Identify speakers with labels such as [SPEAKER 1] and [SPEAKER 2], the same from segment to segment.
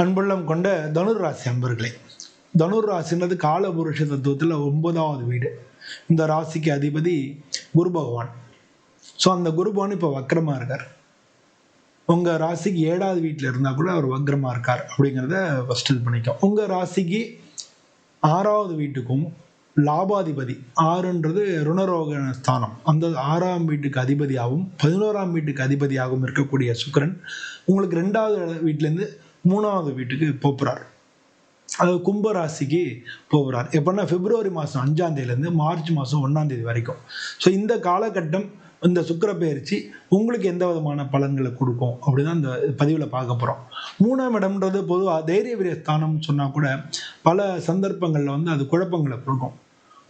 [SPEAKER 1] அன்புள்ளம் கொண்ட தனுர் ராசி அன்பர்களே தனுர் ராசின்றது காலபுருஷ தத்துவத்தில் ஒன்பதாவது வீடு. இந்த ராசிக்கு அதிபதி குரு பகவான். ஸோ அந்த குரு பகவான் இப்போ வக்கரமாக இருக்கார். உங்கள் ராசிக்கு ஏழாவது வீட்டில் இருந்தால் கூட அவர் வக்கரமாக இருக்கார் அப்படிங்கிறத ஃபஸ்ட் இது பண்ணிக்கோ உங்கள் ராசிக்கு ஆறாவது வீட்டுக்கும் லாபாதிபதி ஆறுன்றது ருணரோக ஸ்தானம். அந்த ஆறாம் வீட்டுக்கு அதிபதியாகவும் பதினோராம் வீட்டுக்கு அதிபதியாகவும் இருக்கக்கூடிய சுக்கிரன் உங்களுக்கு ரெண்டாவது வீட்டிலேருந்து மூணாவது வீட்டுக்கு போகிறார் அதாவது கும்பராசிக்கு போகிறார் எப்படின்னா பிப்ரவரி மாதம் அஞ்சாம் தேதியிலேருந்து மார்ச் மாதம் ஒன்றாம் தேதி வரைக்கும். ஸோ இந்த காலகட்டம் இந்த சுக்கிர பயிற்சி உங்களுக்கு எந்த விதமான பலன்களை கொடுக்கும்? அப்படிதான் இந்த பதிவில் பார்க்க போகிறோம் மூணாம் இடம்ன்றது பொதுவாக தைரிய வீரிய ஸ்தானம்னு சொன்னால் கூட பல சந்தர்ப்பங்களில் வந்து அது குழப்பங்களை கொடுக்கும்.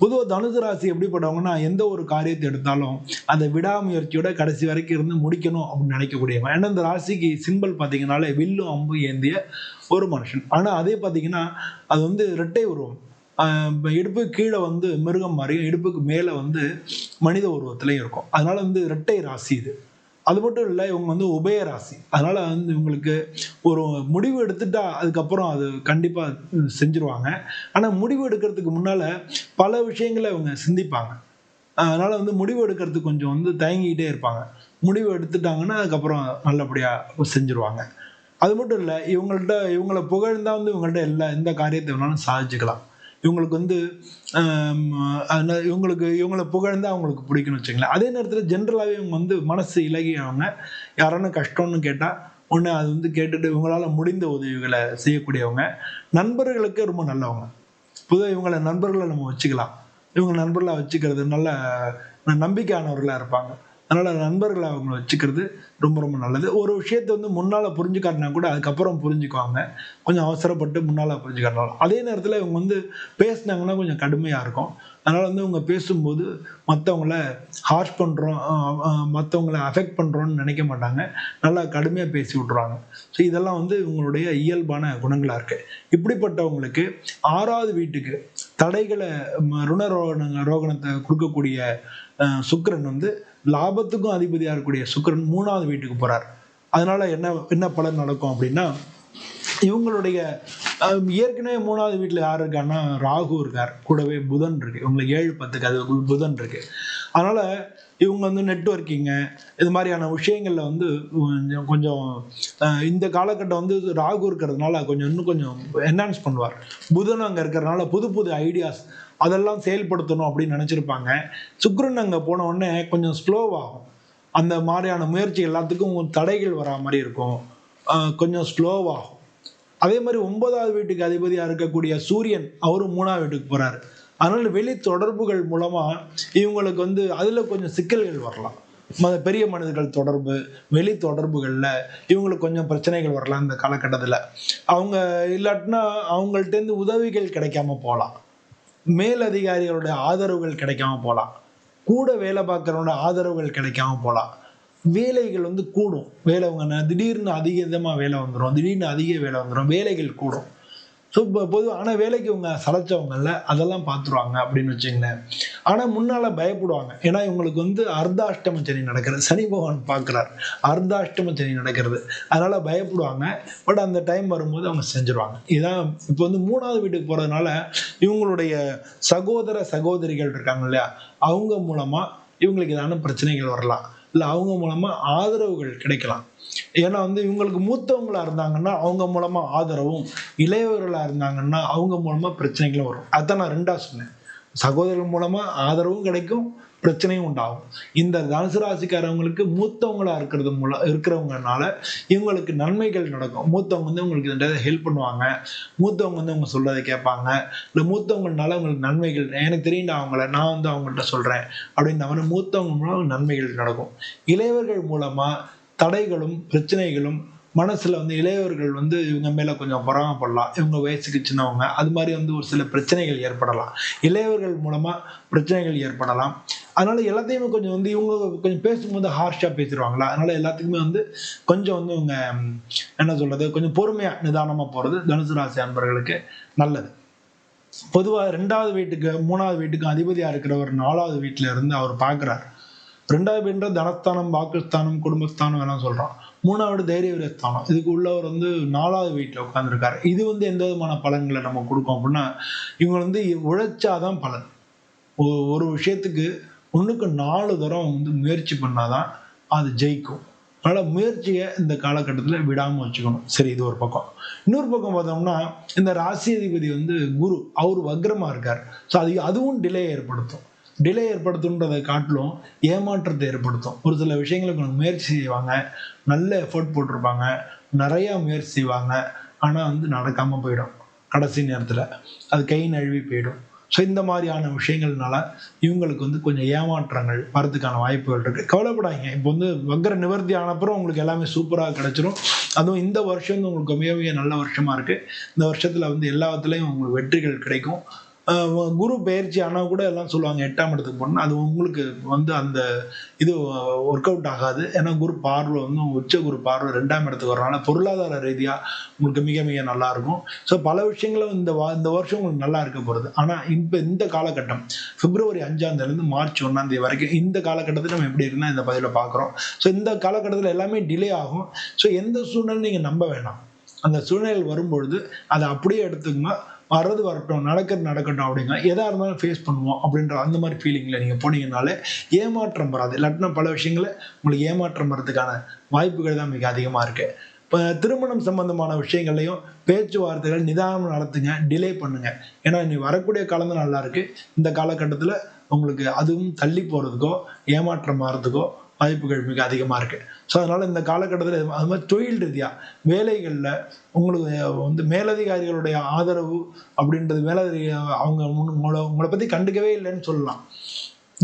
[SPEAKER 1] பொதுவாக தனுசு ராசி எப்படிப்பட்டவங்கன்னா எந்த ஒரு காரியத்தை எடுத்தாலும் அந்த விடாமுயற்சியோட கடைசி வரைக்கும் இருந்து முடிக்கணும் அப்படின்னு நினைக்கக்கூடியவன். ஏன்னா இந்த ராசிக்கு சிம்பிள் பார்த்தீங்கன்னாலே வில்லும் அம்பு ஏந்திய ஒரு மனுஷன். ஆனால் அதே பார்த்தீங்கன்னா அது வந்து இரட்டை உருவம். இடுப்பு கீழே வந்து மிருகம் மாதிரியும் இடுப்புக்கு மேலே வந்து மனித உருவத்திலையும் இருக்கும். அதனால வந்து இரட்டை ராசி இது. அது மட்டும் இல்லை இவங்க வந்து உபய ராசி. அதனால வந்து இவங்களுக்கு ஒரு முடிவு எடுத்துட்டா அதுக்கப்புறம் அது கண்டிப்பாக செஞ்சுருவாங்க. ஆனால் முடிவு எடுக்கிறதுக்கு முன்னால் பல விஷயங்களை இவங்க சிந்திப்பாங்க. அதனால வந்து முடிவு எடுக்கிறதுக்கு கொஞ்சம் வந்து தயங்கிக்கிட்டே இருப்பாங்க. முடிவு எடுத்துட்டாங்கன்னா அதுக்கப்புறம் நல்லபடியாக செஞ்சுருவாங்க. அது மட்டும் இல்லை இவங்கள்ட்ட இவங்கள புகழ்ந்தால் வந்து இவங்கள்ட்ட எல்லா எந்த காரியத்தை வேணாலும் சாதிச்சுக்கலாம். இவங்களுக்கு வந்து இவங்களுக்கு இவங்கள புகழ்ந்து அவங்களுக்கு பிடிக்கும்னு வச்சுங்களேன் அதே நேரத்தில் ஜென்ரலாகவே இவங்க வந்து மனசு இலகியவங்க யாரான கஷ்டம்னு கேட்டால் ஒன்று அது வந்து கேட்டுட்டு இவங்களால் முடிந்த உதவிகளை செய்யக்கூடியவங்க. நண்பர்களுக்கு ரொம்ப நல்லவங்க. பொதுவாக இவங்கள நண்பர்களை நம்ம வச்சுக்கலாம். இவங்க நண்பர்களாக வச்சுக்கிறது நல்ல நம்பிக்கையானவர்களாக இருப்பாங்க. அதனால் நண்பர்களை அவங்கள வச்சுக்கிறது ரொம்ப ரொம்ப நல்லது. ஒரு விஷயத்தை வந்து முன்னால் புரிஞ்சுக்காட்டினா கூட அதுக்கப்புறம் புரிஞ்சுக்குவாங்க. கொஞ்சம் அவசரப்பட்டு முன்னால் புரிஞ்சுக்காட்டினாலும். அதே நேரத்தில் இவங்க வந்து பேசுனாங்கன்னா கொஞ்சம் கடுமையாக இருக்கும். அதனால் வந்து இவங்க பேசும்போது மற்றவங்கள ஹார்ஷ் பண்ணுறோம் மற்றவங்கள அஃபெக்ட் பண்ணுறோன்னு நினைக்க மாட்டாங்க. நல்லா கடுமையாக பேசி விட்ருவாங்க ஸோ இதெல்லாம் வந்து இவங்களுடைய இயல்பான குணங்களாக இருக்குது இப்படிப்பட்டவங்களுக்கு ஆறாவது வீட்டுக்கு தடைகளை ம, ருண ரோகண ரோகணத்தை கொடுக்கக்கூடிய சுக்கரன் வந்து லாபத்துக்கும் அதிபதியாக இருக்கக்கூடிய சுக்கிரன் மூணாவது வீட்டுக்கு போகிறார் அதனால என்ன என்ன பலன் நடக்கும் அப்படின்னா இவங்களுடைய ஏற்கனவே மூணாவது வீட்டில் யார் இருக்கான்னா ராகு இருக்கார். கூடவே புதன் இருக்கு. இவங்களுக்கு ஏழு பத்துக்கு அது புதன் இருக்கு. அதனால இவங்க வந்து நெட்வொர்க்கிங்கு இது மாதிரியான விஷயங்களில் வந்து கொஞ்சம் கொஞ்சம் இந்த காலகட்டம் வந்து ராகு இருக்கிறதுனால கொஞ்சம் இன்னும் கொஞ்சம் என்ஹான்ஸ் பண்ணுவார். புதன் அங்கே இருக்கிறதுனால புது புது ஐடியாஸ் அதெல்லாம் செயல்படுத்தணும் அப்படின்னு நினச்சிருப்பாங்க. சுக்ரன் அங்கே போன உடனே கொஞ்சம் ஸ்லோவாகும் அந்த மாதிரியான முயற்சி எல்லாத்துக்கும் தடைகள் வரா மாதிரி இருக்கும். கொஞ்சம் ஸ்லோவாகும் அதே மாதிரி ஒன்பதாவது வீட்டுக்கு அதிபதியாக இருக்கக்கூடிய சூரியன் அவரும் மூணாவது வீட்டுக்கு போகிறாரு அதனால் வெளி தொடர்புகள் மூலமாக இவங்களுக்கு வந்து அதில் கொஞ்சம் சிக்கல்கள் வரலாம். பெரிய மனிதர்கள் தொடர்பு வெளி தொடர்புகளில் இவங்களுக்கு கொஞ்சம் பிரச்சனைகள் வரலாம் இந்த காலகட்டத்தில். அவங்க இல்லாட்டினா அவங்கள்ட்டேருந்து உதவிகள் கிடைக்காம போகலாம். மேலதிகாரிகளுடைய ஆதரவுகள் கிடைக்காம போகலாம் கூட வேலை பார்க்குறவங்களோட ஆதரவுகள் கிடைக்காம போகலாம் வேலைகள் வந்து கூடும். வேலை திடீர்னு அதிகமாக வேலை வந்துடும் திடீர்னு அதிக வேலை வந்துடும் வேலைகள் கூடும். ஸோ இப்போ பொதுவாக ஆனால் வேலைக்கு இவங்க சளைச்சவங்கல்ல அதெல்லாம் பார்த்துருவாங்க அப்படின்னு வச்சுங்களேன் ஆனால் முன்னால் பயப்படுவாங்க. ஏன்னா இவங்களுக்கு வந்து அர்த்தாஷ்டம சனி நடக்கிறது. சனி பகவான் பார்க்குறார் அர்த்தாஷ்டம சனி நடக்கிறது. அதனால் பயப்படுவாங்க. பட் அந்த டைம் வரும்போது அவங்க செஞ்சுருவாங்க. இதான் இப்போ வந்து மூணாவது வீட்டுக்கு போகிறதுனால இவங்களுடைய சகோதர சகோதரிகள் இருக்காங்க இல்லையா? அவங்க மூலமாக இவங்களுக்கு ஏதான பிரச்சனைகள் வரலாம். இல்லை அவங்க மூலமாக ஆதரவுகள் கிடைக்கலாம். ஏன்னா வந்து இவங்களுக்கு மூத்தவங்களாக இருந்தாங்கன்னா அவங்க மூலமாக ஆதரவும் இளையவர்களாக இருந்தாங்கன்னா அவங்க மூலமாக பிரச்சனைகளும் வரும். அதான் நான் ரெண்டாக சொன்னேன். சகோதரர்கள் மூலமாக ஆதரவும் கிடைக்கும் பிரச்சனையும் உண்டாகும். இந்த தனுசு ராசிக்காரவங்களுக்கு மூத்தவங்களா இருக்கிறது மூலம் இருக்கிறவங்கனால இவங்களுக்கு நன்மைகள் நடக்கும். மூத்தவங்க வந்து உங்களுக்கு ரெண்டாவது ஹெல்ப் பண்ணுவாங்க. மூத்தவங்க வந்து அவங்க சொல்றதை கேட்பாங்க. இல்லை மூத்தவங்கனால உங்களுக்கு நன்மைகள் எனக்கு தெரியும்டா அவங்கள நான் வந்து அவங்கள்ட்ட சொல்றேன் அப்படின்னு அவன மூத்தவங்க மூலம் நன்மைகள் நடக்கும். இளையவர்கள் மூலமா தடைகளும் பிரச்சனைகளும் மனசுல வந்து இளையவர்கள் வந்து இவங்க மேல கொஞ்சம் பொறாமப்படலாம். இவங்க வயசுக்கு சின்னவங்க. அது மாதிரி வந்து ஒரு சில பிரச்சனைகள் ஏற்படலாம். இளையவர்கள் மூலமா பிரச்சனைகள் ஏற்படலாம். அதனால எல்லாத்தையுமே கொஞ்சம் வந்து இவங்க கொஞ்சம் பேசும்போது ஹார்ஷா பேசிடுவாங்களா? அதனால எல்லாத்துக்குமே வந்து கொஞ்சம் வந்து இவங்க என்ன சொல்றது கொஞ்சம் பொறுமையா நிதானமா போறது தனுசு ராசி அன்பர்களுக்கு நல்லது. பொதுவாக ரெண்டாவது வீட்டுக்கு மூணாவது வீட்டுக்கு அதிபதியா இருக்கிறவர் நாலாவது வீட்டுல இருந்து அவர் பார்க்குறார் ரெண்டாவது வீடுன்ற தனஸ்தானம் வாக்குஸ்தானம் குடும்பஸ்தானம் எல்லாம் சொல்கிறோம் மூணாவது தைரிய விரஸ்தானம் இதுக்கு உள்ளவர் வந்து நாலாவது வீட்டில் உட்காந்துருக்காரு இது வந்து எந்த விதமான பலன்களை நம்ம கொடுக்கும் அப்படின்னா இவங்க வந்து உழைச்சாதான் பலன். ஒ- ஒரு விஷயத்துக்கு ஒன்றுக்கு நாலு தரம் வந்து முயற்சி பண்ணாதான் அது ஜெயிக்கும். அதனால் முயற்சியை இந்த காலகட்டத்தில் விடாமல் வச்சுக்கணும். சரி இது ஒரு பக்கம். இன்னொரு பக்கம் பார்த்தோம்னா இந்த ராசி அதிபதி வந்து குரு அவர் வக்ரமாக இருக்கார். ஸோ அது அதுவும் டிலே ஏற்படுத்தும். டிலே ஏற்படுத்துன்றதை காட்டிலும் ஏமாற்றத்தை ஏற்படுத்தும். ஒரு சில விஷயங்களுக்கு அவங்க முயற்சி செய்வாங்க. நல்ல எஃபோர்ட் போட்டிருப்பாங்க. நிறையா முயற்சி செய்வாங்க. ஆனால் வந்து நடக்காமல் போயிடும். கடைசி நேரத்தில் அது கை நழுவி போயிடும். ஸோ இந்த மாதிரியான விஷயங்கள்னால இவங்களுக்கு வந்து கொஞ்சம் ஏமாற்றங்கள் வரதுக்கான வாய்ப்புகள் இருக்குது கவலைப்படாதீங்க. இப்போ வந்து வக்கர நிவர்த்தி ஆனப்புறம் உங்களுக்கு எல்லாமே சூப்பராக கிடச்சிரும். அதுவும் இந்த வருஷம் வந்து உங்களுக்கு மிக மிக நல்ல வருஷமாக இருக்குது இந்த வருஷத்தில் வந்து எல்லாத்துலேயும் உங்களுக்கு வெற்றிகள் கிடைக்கும். குரு பயிற்சி ஆனால் கூட எல்லாம் சொல்லுவாங்க எட்டாம் இடத்துக்கு போனால் அது உங்களுக்கு வந்து அந்த இது ஒர்க் அவுட் ஆகாது. ஏன்னா குரு பார்வை வந்து உச்ச குரு பார்வை ரெண்டாம் இடத்துக்கு வரனால பொருளாதார ரீதியாக உங்களுக்கு மிக மிக நல்லா இருக்கும். ஸோ பல விஷயங்களும் இந்த வா இந்த வருஷம் உங்களுக்கு நல்லா இருக்க போகிறது ஆனால் இப்போ இந்த காலகட்டம் பிப்ரவரி அஞ்சாம் தேதியிலேருந்து மார்ச் ஒன்றாம் தேதி வரைக்கும் இந்த காலகட்டத்தில் நம்ம எப்படி இருந்தால் இந்த பதிவில் பார்க்குறோம். ஸோ இந்த காலகட்டத்தில் எல்லாமே டிலே ஆகும். ஸோ எந்த சூழ்நிலை நீங்கள் நம்ப வேணாம். அந்த சூழ்நிலை வரும்பொழுது அதை அப்படியே எடுத்துக்கோங்க. வர்றது வரட்டும் நடக்கிறது நடக்கட்டும் அப்படிங்க எதாக இருந்தாலும் ஃபேஸ் பண்ணுவோம் அப்படின்ற அந்த மாதிரி ஃபீலிங்கில் நீங்கள் போனீங்கனாலே ஏமாற்றம் வராது. இல்லாட்டினா பல விஷயங்களை உங்களுக்கு ஏமாற்றம் வர்றதுக்கான வாய்ப்புகள் தான் மிக அதிகமாக இருக்குது இப்போ திருமணம் சம்பந்தமான விஷயங்கள்லையும் பேச்சுவார்த்தைகள் நிதானம் நடத்துங்க டிலே பண்ணுங்க. ஏன்னா நீ வரக்கூடிய காலம் தான் நல்லா இருக்கு. இந்த காலகட்டத்தில் உங்களுக்கு அதுவும் தள்ளி போகிறதுக்கோ ஏமாற்றம் மாறதுக்கோ வாய்ப்புகள் மிக அதிகமாக இருக்குது ஸோ அதனால் இந்த காலகட்டத்தில் அது மாதிரி தொழில் ரீதியாக வேலைகளில் உங்களுக்கு வந்து மேலதிகாரிகளுடைய ஆதரவு அப்படின்றது மேலதிக அவங்க உங்களை உங்களை பற்றி கண்டுக்கவே இல்லைன்னு சொல்லலாம்.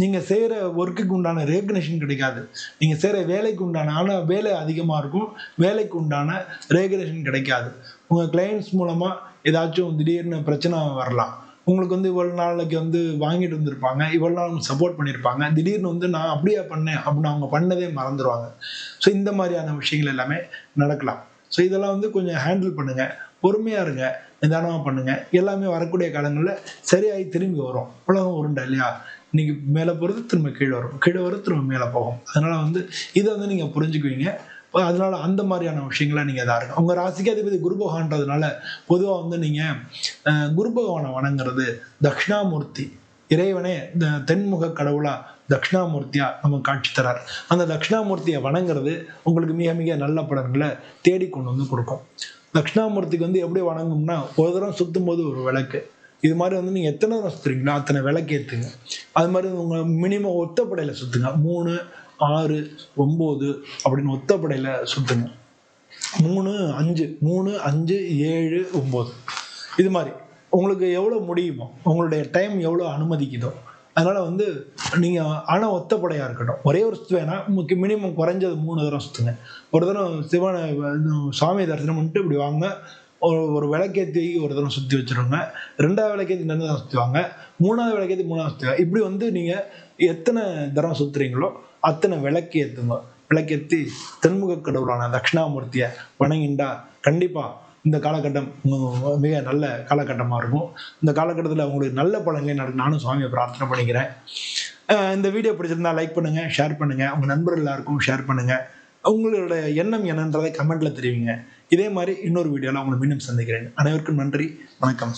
[SPEAKER 1] நீங்கள் செய்கிற ஒர்க்குக்கு உண்டான ரெகக்னேஷன் கிடைக்காது. நீங்கள் செய்கிற வேலைக்கு உண்டான ஆனால் வேலை அதிகமாக இருக்கும். வேலைக்கு உண்டான ரெகக்னேஷன் கிடைக்காது. உங்கள் கிளைண்ட்ஸ் மூலமாக ஏதாச்சும் திடீர்னு பிரச்சனை வரலாம். உங்களுக்கு வந்து இவ்வளோ நாளைக்கு வந்து வாங்கிட்டு வந்திருப்பாங்க இவ்வளோ நாள் சப்போர்ட் பண்ணியிருப்பாங்க திடீர்னு வந்து நான் அப்படியே பண்ணேன் அப்படின்னு அவங்க பண்ணதே மறந்துடுவாங்க ஸோ இந்த மாதிரியான விஷயங்கள் எல்லாமே நடக்கலாம். ஸோ இதெல்லாம் வந்து கொஞ்சம் ஹேண்டில் பண்ணுங்கள் பொறுமையாக இருங்க நிதானமாக பண்ணுங்கள் எல்லாமே வரக்கூடிய காலங்களில் சரியாகி திரும்பி வரும். உலகம் உருண்டை இல்லையா? இன்னைக்கு மேலே போகிறது திரும்ப கீழே வரும். கீழே வரும் திரும்ப மேலே போகும். அதனால் வந்து இதை வந்து நீங்கள் புரிஞ்சுக்குவீங்க. அதனால அந்த மாதிரியான விஷயங்களை நீங்கள் இதாக இருக்கும் உங்கள் ராசிக்கு அதிபதி குரு பகவான்றதுனால பொதுவாக வந்து நீங்கள் குரு பகவானை வணங்குறது தக்ஷணாமூர்த்தி இறைவனே தென்முக கடவுளா தட்சிணாமூர்த்தியா நமக்கு காட்சி தரார். அந்த தட்சிணாமூர்த்தியை வணங்குறது உங்களுக்கு மிக மிக நல்ல பலன்களை தேடி கொண்டு வந்து கொடுக்கும். தட்சிணாமூர்த்திக்கு வந்து எப்படி வணங்கும்னா ஒரு தடவை சுத்தும் போது ஒரு விளக்கு. இது மாதிரி வந்து நீங்கள் எத்தனை தடவை சுற்றுறீங்களோ அத்தனை விளக்கு ஏற்றுங்க அது மாதிரி உங்கள் மினிமம் ஒத்தப்படையில் சுற்றுங்க மூணு ஆறு ஒம்பது அப்படின்னு ஒத்தப்படையில் சுற்றுங்க மூணு அஞ்சு மூணு அஞ்சு ஏழு ஒம்பது. இது மாதிரி. உங்களுக்கு எவ்வளோ முடியுமோ உங்களுடைய டைம் எவ்வளோ அனுமதிக்குதோ அதனால் வந்து நீங்கள் ஆனால் ஒத்தப்படையாக இருக்கட்டும். ஒரே ஒரு சுற்று வேணால் உங்களுக்கு மினிமம் குறைஞ்சது மூணு தடவை சுற்றுங்க ஒரு தடவை சிவனை சாமி சுவாமி தரிசனம் பண்ணிட்டு இப்படி வாங்க. ஒரு ஒரு விளக்கேற்றி ஒரு தடவை சுற்றி வச்சுருங்க ரெண்டாவது விளக்கேற்றி ரெண்டு தடவை சுற்றுவாங்க மூணாவது விளக்கேற்றி மூணாவது சுற்றுவாங்க இப்படி வந்து நீங்கள் எத்தனை தடவை சுற்றுறீங்களோ அத்தனை விளக்கு ஏற்றுங்க விளக்கேற்றி தென்முக கடவுளான தட்சிணாமூர்த்தியை வணங்கிண்டா கண்டிப்பாக இந்த காலகட்டம் மிக நல்ல காலகட்டமாக இருக்கும். இந்த காலகட்டத்தில் உங்களுக்கு நல்ல பலன்களை நடக்கும் நானும் சுவாமியை பிரார்த்தனை பண்ணிக்கிறேன். இந்த வீடியோ பிடிச்சிருந்தா லைக் பண்ணுங்கள் ஷேர் பண்ணுங்கள் உங்கள் நண்பர்கள் எல்லாருக்கும் ஷேர் பண்ணுங்கள் உங்களோட எண்ணம் என்னன்றதை கமெண்ட்டில் தெரிவிங்க. இதே மாதிரி இன்னொரு வீடியோவில் உங்களை மீண்டும் சந்திக்கிறேன். அனைவருக்கும் நன்றி. வணக்கம்.